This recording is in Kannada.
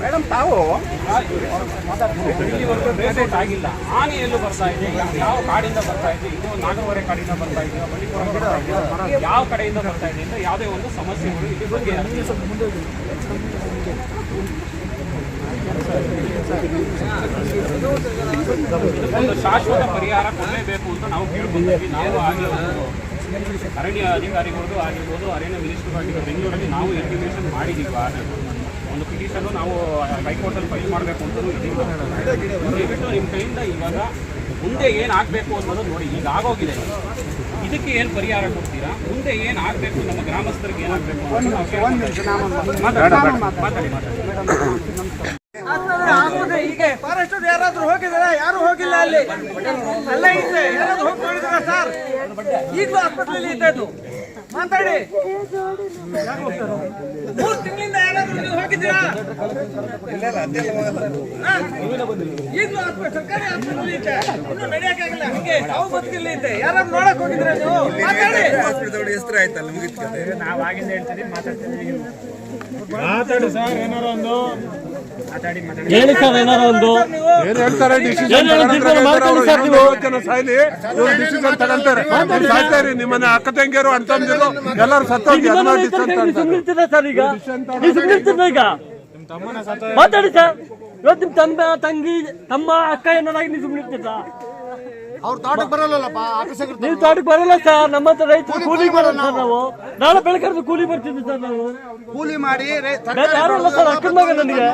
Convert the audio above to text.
ಮೇಡಮ್, ತಾವು ಆಗಿಲ್ಲ ಆನೆ ಎಲ್ಲೂ ಬರ್ತಾ ಇದೆ ಯಾವ- ಕಾಡಿಂದ ಬರ್ತಾ ಇದೆ ಇದು ನಾಗವರೆ ಕಾಡಿಂದ ಬರ್ತಾ ಇದೆಯೋ ಬಂಡೀಪುರ ಯಾವ ಕಡೆಯಿಂದ ಬರ್ತಾ ಇದೆ ಅಂತ ಯಾವುದೇ ಒಂದು ಸಮಸ್ಯೆಗಳು ಇಲ್ಲಿ ಬಗ್ಗೆ ಒಂದು ಶಾಶ್ವತ ಪರಿಹಾರ ಕೊಡಲೇಬೇಕು ಅಂತ ನಾವು ಕೇಳ್ಕೊಂಡಿದ್ವಿ ನಾವು ಆಗಿರ್ಬೋದು, ಅರಣ್ಯ ಅಧಿಕಾರಿಗಳು ಆಗಿರ್ಬೋದು, ಅರಣ್ಯ ಮಿನಿಸ್ಟರ್ ಆಗಿರೋ ಬೆಂಗಳೂರಲ್ಲಿ ನಾವು ಎಜುಕೇಷನ್ ಮಾಡಿದ್ದೀವಿ ಆಗ ಒಂದು ಪಿಟಿಷನ್ ನಾವು ಹೈಕೋರ್ಟಲ್ಲಿ ಫೈಲ್ ಮಾಡಬೇಕು ಅಂತ ದಯವಿಟ್ಟು ನಿಮ್ಮ ಕೈಯಿಂದ ಇವಾಗ ಮುಂದೆ ಏನು ಆಗಬೇಕು ಅನ್ನೋದು ನೋಡಿ. ಈಗ ಆಗೋಗಿದೆ. ಇದಕ್ಕೆ ಏನು ಪರಿಹಾರ ಕೊಡ್ತೀರಾ? ಮುಂದೆ ಏನು ಆಗಬೇಕು ನಮ್ಮ ಗ್ರಾಮಸ್ಥರಿಗೆ ಏನಾಗಬೇಕು ಹೀಗೆ. ಫಾರೆಸ್ಟ್ ಯಾರಾದ್ರೂ ಹೋಗಿದಾರ ಯಾರು ಹೋಗಿಲ್ಲ ಅಲ್ಲಿ? ಅಲ್ಲ ಇದೆ ಯಾರಾದ್ರೂ ಹೋಗಿ ನೋಡಿದಾರ ಸರ್? ಈಗಲೂ ಆಸ್ಪತ್ರೆಯಲ್ಲಿ ಇದ್ದದ್ದು. ಇದು ಮಾತಾಡಿ. ಮೂರು ತಿಂಗಳಿಂದ ಯಾರಾದ್ರೂ? ಈಗಲೂ ಆಸ್ಪತ್ರೆ ಸರ್ಕಾರಿ ಆಸ್ಪತ್ರೆಯಲ್ಲಿ ಇದ್ದೆ ಇನ್ನೂ ನಡೆಯಕ್ಕಾಗಿಲ್ಲ ಹಂಗೆ ತಾವು ಬದುಕಿಲ್ಲ ಇದ್ದೆ ಯಾರಾದ್ರೂ ನೋಡಕ್ ಹೋಗಿದ್ರೆ ನೀವು? ಮಾತಾಡಿ. ಸರ್ ಆಯ್ತಲ್ಲ ಮುಗಿತು ಹೇಳಿ ಸರ್ ಏನಾರ ಒಂದು ಏನ್ ಹೇಳ್ತಾರೆ ಡಿಸಿಷನ್ ಜನ ಸಾಯ್ಲಿ. ಇವ್ರು ತಗೊಂತಾರೆ. ಅಕ್ಕ ತಂಗಿಯರು ಅಂತಂದಿರು ಎಲ್ಲರೂ ಸತ್ತೋಗಿ ಎಲ್ಲ ಡಿಸಿಷನ್ ಸರ್ ಈಗ? ನೀವು ಸುಮ್ಮನಿರ್ತಿರ ಈಗ? ಮಾತಾಡಿ ಸರ್. ಇವತ್ತು ನಿಮ್ ತಮ್ಮ ತಂಗಿ ತಮ್ಮ ಅಕ್ಕ ಏನಾರಾಗಿ ನೀವು ಅವ್ರ ತೋಟಕ್ಕೆ ನೀವು ತೋಟಕ್ಕೆ ಬರಲ್ಲ ಸರ್. ನಮ್ಮ ಹತ್ರ ರೈತರು ಕೂಲಿ ಬರಲ್ಲ ಸರ್ ನಾವು. ನಾಳೆ ಬೆಳಗ್ಗೆ ಕೂಲಿ ಬರ್ತಿದ್ವಿ ಸರ್ ನಾವು. ಕೂಲಿ ಮಾಡಿ ಯಾರು ಸರ್ ಅಕ್ಕನ ಮಗ ನನಗೆ.